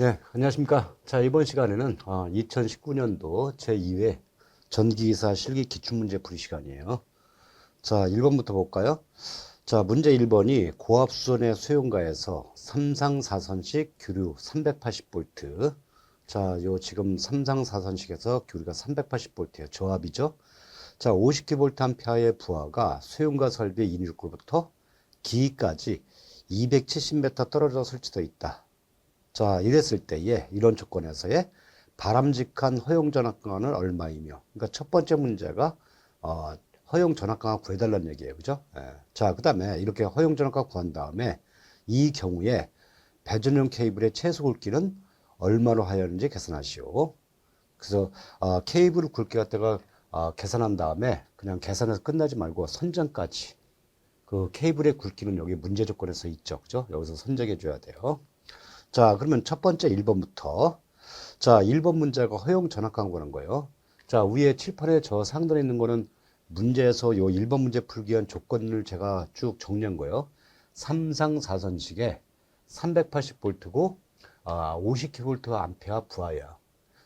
네, 안녕하십니까. 자, 이번 시간에는 어, 2019년도 제2회 전기기사 실기 기출문제 풀이 시간이에요. 자, 1번부터 볼까요? 자, 문제 1번이 고압수전의 수용가에서 3상 4선식 교류 380V. 자, 요 지금 3상 4선식에서 교류가 380V예요. 저압이죠. 자, 50kV 암페어의 부하가 수용가 설비 인일구부터 기까지 270m 떨어져 설치되어 있다. 자, 이랬을 때에 이런 조건에서의 바람직한 허용 전압강은 얼마이며, 그러니까 첫 번째 문제가 어, 허용 전압강을 구해달라는 얘기예요, 그죠? 예. 자, 그 다음에 이렇게 허용 전압강 구한 다음에 이 경우에 배전용 케이블의 최소 굵기는 얼마로 하였는지 계산하시오. 그래서 어, 케이블을 굵게 갖다가 어, 계산한 다음에 그냥 계산해서 끝나지 말고 선정까지 그 케이블의 굵기는 여기 문제 조건에서 있죠, 그죠? 여기서 선정해 줘야 돼요. 자, 그러면 첫 번째 1번부터. 자, 1번 문제가 허용 전압 광고는 거예요. 자, 위에 칠판에 저 상단에 있는 거는 문제에서 요 1번 문제 풀기 위한 조건을 제가 쭉 정리한 거예요. 3상 4선식에 380V고 아, 50kV 암페어 부하야.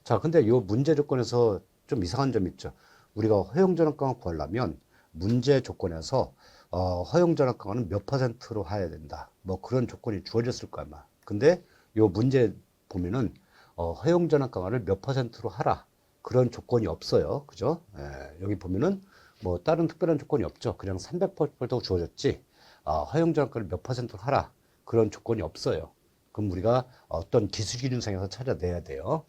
자, 근데 요 문제 조건에서 좀 이상한 점이 있죠. 우리가 허용 전압 강화 구하려면 문제 조건에서 어, 허용 전압 강화는 몇 퍼센트로 해야 된다. 뭐 그런 조건이 주어졌을 거야, 아마. 근데 요 문제 보면은 어, 허용 전압 강화를 몇 퍼센트로 하라. 그런 조건이 없어요. 그죠? 예, 여기 보면은 뭐 다른 특별한 조건이 없죠. 그냥 300% 주어졌지. 어, 허용 전압 강화를 몇 퍼센트로 하라. 그런 조건이 없어요. 그럼 우리가 어떤 기술 기준상에서 찾아내야 돼요.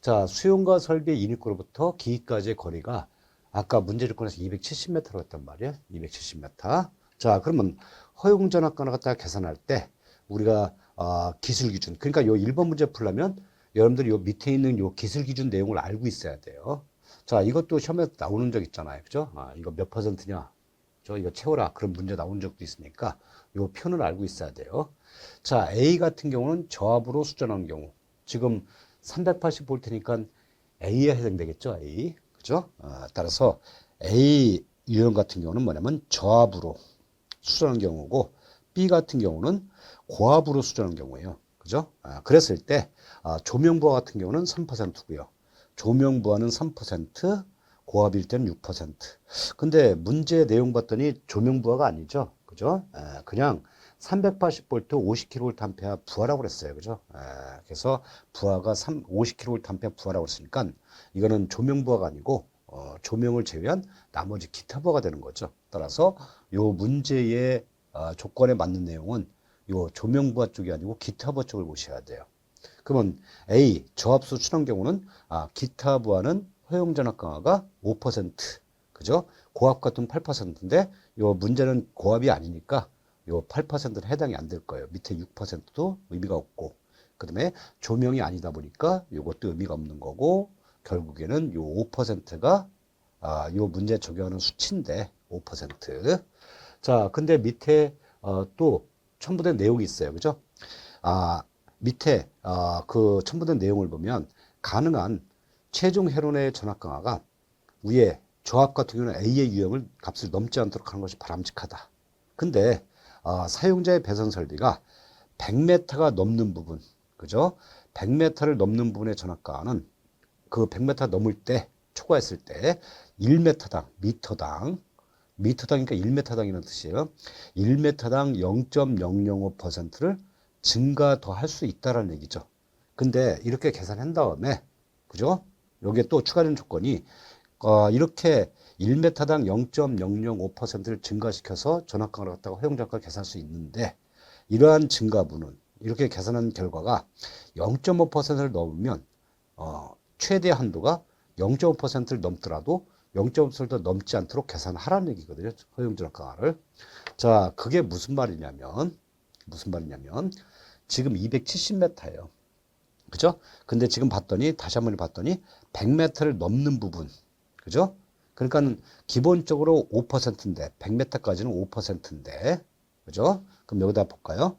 자 수용과 설비 인입구로부터 기까지의 거리가 아까 문제 조건에서 270m로 했단 말이에요. 270m 자 그러면 허용 강화 갖다가 계산할 때 우리가 어, 기술 기준. 그러니까 요 1번 문제 풀려면 여러분들이 요 밑에 있는 요 기술 기준 내용을 알고 있어야 돼요. 자, 이것도 시험에 나오는 적 있잖아요. 그죠? 아, 이거 몇 퍼센트냐? 저 이거 채워라. 그런 문제 나온 적도 있으니까 요 표는 알고 있어야 돼요. 자, A 같은 경우는 저압으로 수전한 경우. 지금 380V니까 A에 해당되겠죠? A. 그죠? 아, 따라서 A 유형 같은 경우는 뭐냐면 저압으로 수전한 경우고 B 같은 경우는 고압으로 수정한 경우에요. 그죠? 아, 그랬을 때 아, 조명부하 같은 경우는 3%고요. 조명부하는 3%, 고압일 때는 6%. 근데 문제 내용 봤더니 조명부하가 아니죠. 그죠? 아, 그냥 380V 50kV 암페어 부하라고 그랬어요. 그죠? 아, 그래서 부하가 3, 50kV 암페어 부하라고 했으니까 이거는 조명부하가 아니고 어, 조명을 제외한 나머지 기타 부하가 되는 거죠. 따라서 요 문제의 어, 조건에 맞는 내용은 요 조명부하 쪽이 아니고 기타부하 쪽을 보셔야 돼요. 그러면 A 저압수 출원 경우는 아 기타 부하는 허용 전압 강화가 5% 그죠? 고압 같은 8%인데 요 문제는 고압이 아니니까 요 8%는 해당이 안 될 거예요. 밑에 6%도 의미가 없고 그다음에 조명이 아니다 보니까 요것도 의미가 없는 거고 결국에는 요 5%가 아, 요 문제 적용하는 수치인데 5%. 자, 근데 밑에 어, 또 첨부된 내용이 있어요. 그죠? 아, 밑에 어, 그 첨부된 내용을 보면 가능한 최종 회론의 전압 강화가 위에 조합 같은 경우는 A의 유형을 값을 넘지 않도록 하는 것이 바람직하다. 근데 어, 사용자의 배선 설비가 100m가 넘는 부분, 그죠? 100m를 넘는 부분의 전압 강화는 그 100m 넘을 때 초과했을 때 1m당 미터당 미터당이니까 1m당이라는 뜻이에요. 1m당 0.005%를 증가 더 할 수 있다라는 얘기죠. 근데 이렇게 계산한 다음에 그죠? 여기에 또 추가된 조건이 어, 이렇게 1m당 0.005%를 증가시켜서 전압강을 갖다가 허용자가 계산할 수 있는데 이러한 증가분은 이렇게 계산한 결과가 0.5%를 넘으면 어, 최대 한도가 0.5%를 넘더라도 0.5%도 넘지 않도록 계산하라는 얘기거든요. 강화를. 자, 그게 무슨 말이냐면, 무슨 말이냐면, 지금 270m예요. 그죠? 근데 지금 봤더니, 다시 한번 봤더니, 100m를 넘는 부분. 그죠? 그러니까 기본적으로 5%인데, 100m까지는 5%인데, 그죠? 그럼 여기다 볼까요?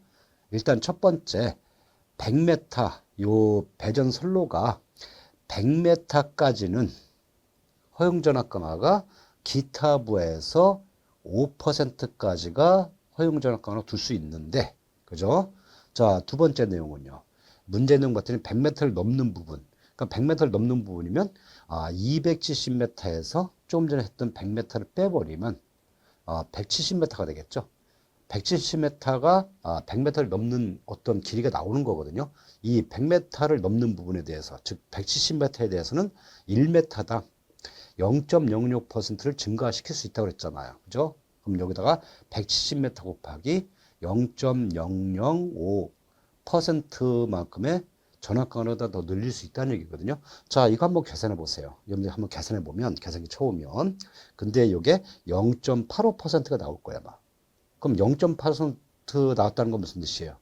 일단 첫 번째, 100m, 요 배전 선로가 100m까지는 허용전압 강화가 기타 부에서 5%까지가 허용전압 강화로 둘 수 있는데, 그죠? 자, 두 번째 내용은요. 문제 것 같더니 100m를 넘는 부분. 그러니까 100m를 넘는 부분이면 아, 270m에서 조금 전에 했던 100m를 빼버리면 아, 170m가 되겠죠. 170m가 아, 100m를 넘는 어떤 길이가 나오는 거거든요. 이 100m를 넘는 부분에 대해서, 즉 170m에 대해서는 1m당 0.06%를 증가시킬 수 있다고 그랬잖아요. 그죠? 그럼 여기다가 170m 곱하기 0.005%만큼의 전압강을 더 늘릴 수 있다는 얘기거든요. 자, 이거 한번 계산해 보세요. 여러분들 한번 계산해 보면, 계산기 쳐오면. 근데 이게 0.85%가 나올 거야, 아마. 그럼 0.8% 나왔다는 건 무슨 뜻이에요?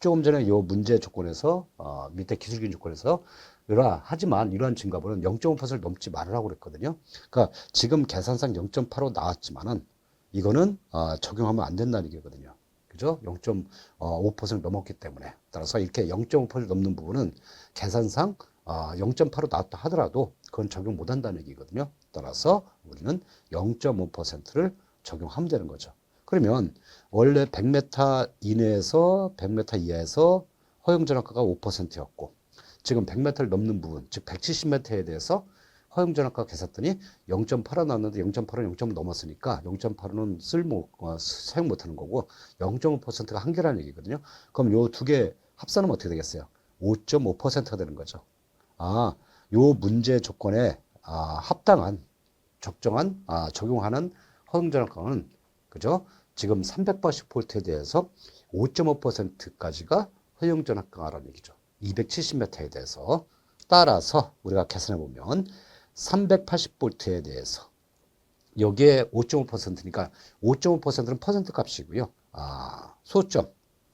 조금 전에 요 문제 조건에서, 어, 밑에 기술기준 조건에서, 이러 하지만 이러한 증가분은 0.5%를 넘지 말으라고 그랬거든요. 그러니까 지금 계산상 0.85 나왔지만은 이거는 어, 적용하면 안 된다는 얘기거든요. 그죠? 0.5%를 넘었기 때문에. 따라서 이렇게 0.5%를 넘는 부분은 계산상 어, 0.85 나왔다 하더라도 그건 적용 못 한다는 얘기거든요. 따라서 우리는 0.5%를 적용하면 되는 거죠. 그러면 원래 100m 이내에서 100m 이하에서 허용 전압가가 5%였고 지금 100m를 넘는 부분, 즉 170m에 대해서 허용 전압가 계산했더니 0.85 나왔는데 0.8은 0.5 넘었으니까 0.85는 쓸모 어, 사용 못하는 거고 0.5%가 한계라는 얘기거든요. 그럼 요 두 개 합산하면 어떻게 되겠어요? 5.5%가 되는 거죠. 아, 요 문제 조건에 아, 합당한 적정한 아, 적용하는 허용 전압가는 그죠? 지금 380볼트에 대해서 5.5%까지가 허용 전압가라는 얘기죠. 270m에 대해서 따라서 우리가 계산해 보면 380볼트에 대해서 여기에 5.5%니까 5.5%는 퍼센트 값이고요. 아, 소점.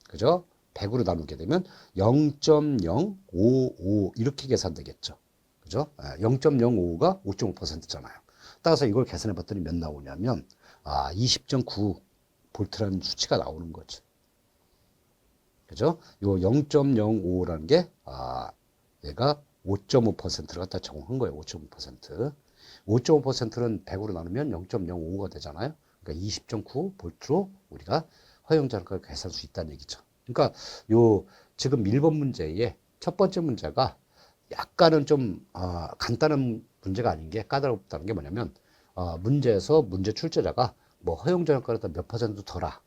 그죠? 100으로 나누게 되면 0.055 이렇게 계산되겠죠. 그죠? 0.055가 5.5%잖아요. 따라서 이걸 계산해 봤더니 몇 나오냐면 아, 20.9 볼트라는 수치가 나오는 거죠. 그죠? 요 0.05라는 게, 아, 얘가 5.5%를 갖다 적용한 거예요. 5.5%. 5.5%는 100으로 나누면 0.05가 되잖아요. 그러니까 20.9 볼트로 우리가 허용자를 계산할 수 있다는 얘기죠. 그러니까 요 지금 1번 문제의 첫 번째 문제가 약간은 좀 아, 간단한 문제가 아닌 게 까다롭다는 게 뭐냐면 아, 문제에서 문제 출제자가 뭐 허용자를 몇 퍼센트 더라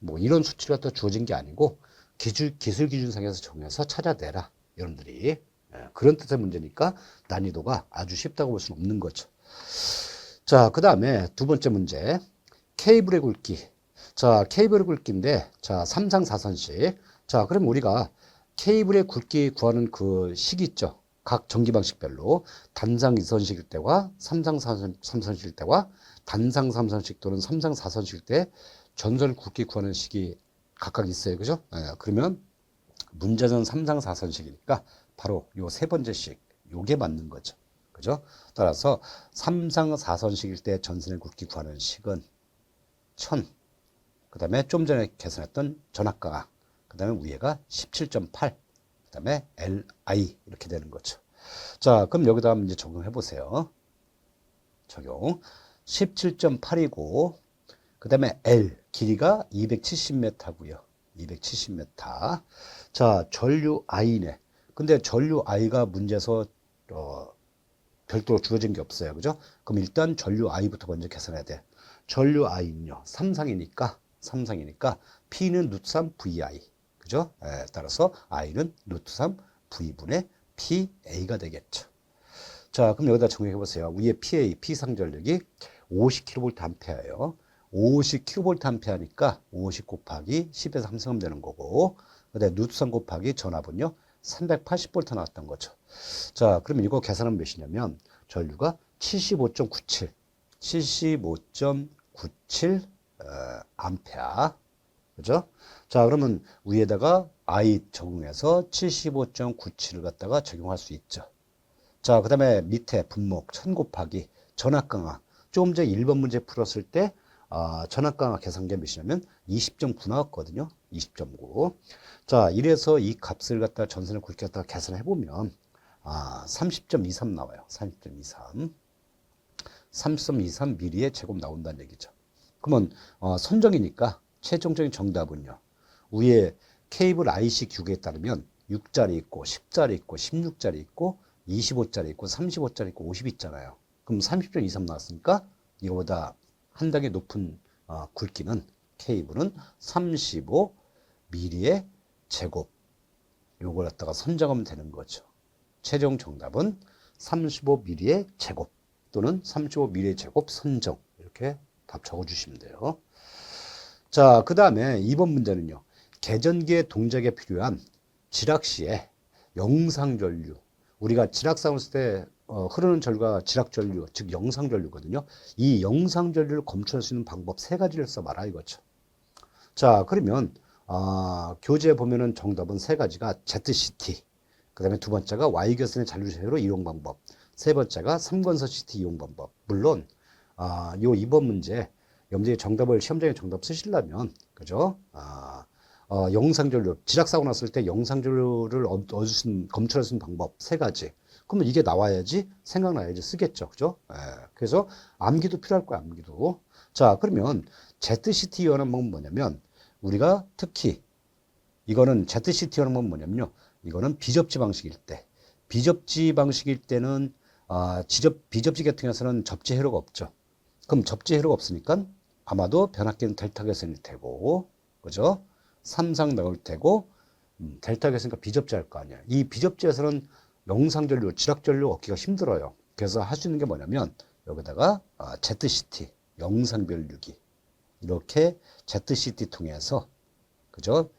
뭐 이런 수치가 또 주어진 게 아니고 기술, 기술 기준상에서 정해서 찾아내라. 여러분들이. 예, 그런 뜻의 문제니까 난이도가 아주 쉽다고 볼 수는 없는 거죠. 자, 그 다음에 두 번째 문제. 케이블의 굵기. 자, 케이블의 굵기인데, 자, 3상 4선식. 자, 그럼 우리가 케이블의 굵기 구하는 그식 있죠. 각 전기 방식별로 단상 2선식일 때와 3상 4선, 3선식일 때와 단상 3선식 또는 3상 4선식일 때 전선 굵기 구하는 식이 각각 있어요. 그죠? 예, 그러면 문제는 3상 4선식이니까 바로 요 세 번째 식 요게 맞는 거죠. 그죠? 따라서 3상 4선식일 때 전선의 굵기 구하는 식은 1000. 그 다음에 좀 전에 계산했던 전압가가. 그 다음에 위에가 17.8. 그 다음에 LI 이렇게 되는 거죠. 자, 그럼 여기다 이제 적용해 보세요. 적용. 17.8이고 그 다음에 L 길이가 270m고요. 270m. 자, 전류 I네. 근데 전류 I가 문제에서 어, 별도로 주어진 게 없어요. 그죠? 그럼 일단 전류 I부터 먼저 계산해야 돼. 전류 I는요. 3상이니까 3상이니까 P는 루트 3 VI. 그죠? 에, 따라서 I는 루트 3 V분의 PA가 되겠죠. 자, 그럼 여기다 정리해 보세요. 위에 PA, P상 전력이 50kV 암페어예요. 50kV 암페어니까 50 곱하기 10에서 3승하면 되는 거고 그다음에 루트3 곱하기 전압은요 380V 나왔던 거죠. 자 그러면 이거 계산하면 몇이냐면 전류가 75.97 75.97 어, 암페어 그죠? 자 그러면 위에다가 I 적용해서 75.97을 갖다가 적용할 수 있죠. 자 그 다음에 밑에 분목 1000 곱하기 전압 강화 조금 전에 1번 문제 풀었을 때 아, 전압강화 계산기 몇이냐면 20.9 나왔거든요. 20.9. 자, 이래서 이 값을 갖다 전선을 굵게 갖다가 계산해 보면 아, 30.23 나와요. 30.23. 3.23mm의 제곱 나온다는 얘기죠. 그러면 어, 선정이니까 최종적인 정답은요. 위에 케이블 IC 규격에 따르면 6짜리 있고 10짜리 있고 16짜리 있고 25짜리 있고 35짜리 있고 50 있잖아요. 그럼 30점 이상 나왔으니까 이거보다 한 단계 높은 어, 굵기는 케이블은 35 미리의 제곱 요걸 갖다가 선정하면 되는 거죠. 최종 정답은 35mm의 제곱 또는 35mm의 제곱 선정 이렇게 답 적어주시면 돼요. 자, 그 다음에 2번 문제는요. 개전기의 동작에 필요한 지락시에 영상전류 우리가 지락상을 쓸때 어, 흐르는 전류가 지락전류 즉 영상전류거든요. 이 영상전류를 검출할 수 있는 방법 세 가지를 써봐라 이거죠. 자, 그러면 아, 교재에 보면은 정답은 세 가지가 ZCT, 그 다음에 두 번째가 Y결선의 잔류세로 이용 방법, 세 번째가 삼권서 CT 이용 방법. 물론 아, 요 이번 문제 염제 정답을 시험장에 정답 쓰시려면 그죠? 아, 어, 영상전류 지락사고 났을 때 영상전류를 얻- 얻을 수 있는 검출할 수 있는 방법 세 가지. 그러면 이게 나와야지 생각나야지 쓰겠죠, 그죠? 예, 그래서 암기도 필요할 거야, 암기도. 자, 그러면 ZCT 이용하는 방법은 뭐냐면 우리가 특히 이거는 ZCT 하는 건 뭐냐면요. 이거는 비접지 방식일 때. 비접지 방식일 때는 아, 지접, 비접지 경우에는 접지 회로가 없죠. 그럼 접지 회로가 없으니까 아마도 변압기는 델타 계선일 테고, 그죠? 삼상 나올 테고, 음, 델타 계선이니까 비접지 할 거 아니야. 이 비접지에서는 영상전류, 지락전류 얻기가 힘들어요. 그래서 할 수 있는 게 뭐냐면 여기다가 아, ZCT, 영상별류기. 이렇게 ZCT 통해서 그죠?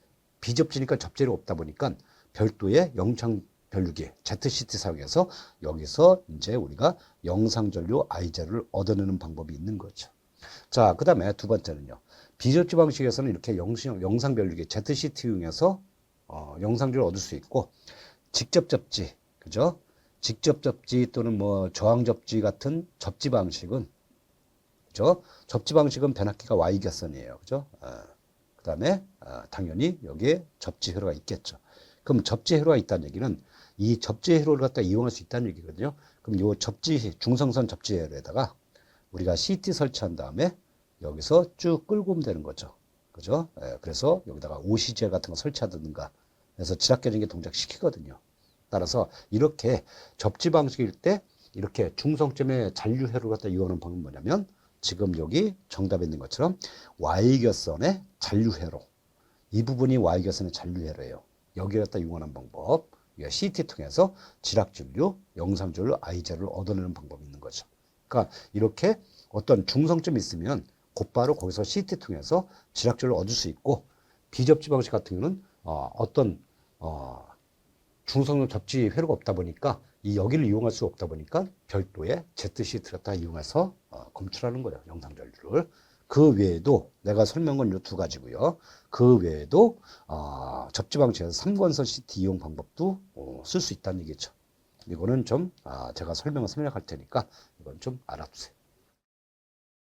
비접지니까 접재가 없다 보니까 별도의 영상 별류기 ZCT 사용해서 여기서 이제 우리가 영상 전류 I자를 얻어내는 방법이 있는 거죠. 자, 그 다음에 두 번째는요. 비접지 방식에서는 이렇게 영상, 영상 별류기 ZCT 이용해서 어, 영상 전류를 얻을 수 있고 직접 접지, 그죠? 직접 접지 또는 뭐 저항 접지 같은 접지 방식은 그죠? 접지 방식은 변압기가 Y결선이에요. 그죠? 그 다음에 당연히 여기에 접지 회로가 있겠죠. 그럼 접지 회로가 있다는 얘기는 이 접지 회로를 갖다 이용할 수 있다는 얘기거든요. 그럼 이 접지 중성선 접지 회로에다가 우리가 CT 설치한 다음에 여기서 쭉 끌고 오면 되는 거죠. 그죠? 예, 그래서 여기다가 OCJ 같은 거 설치하든가 해서 지락계전기 동작시키거든요. 따라서 이렇게 접지 방식일 때 이렇게 중성점의 잔류 회로를 갖다 이용하는 방법은 뭐냐면 지금 여기 정답에 있는 것처럼 Y결선의 잔류회로. 이 부분이 Y결선의 잔류회로예요. 여기에 갖다 이용하는 방법. CT 통해서 지락전류, 영상전류, I자를 얻어내는 방법이 있는 거죠. 그러니까 이렇게 어떤 중성점이 있으면 곧바로 거기서 CT 통해서 지락전류를 얻을 수 있고 비접지 방식 같은 경우는 어, 어떤 어, 중성점 접지 회로가 없다 보니까 이 여기를 이용할 수 없다 보니까 별도의 ZCT를 갖다 이용해서 어, 검출하는 거예요. 영상 전류를. 그 외에도 내가 설명한 이두 가지고요. 그 외에도 어, 접지 방식에서 삼권선 CT 이용 방법도 어, 쓸수 있다는 얘기죠. 이거는 좀 아, 제가 설명을 설명할 테니까 이건 좀 알아두세요.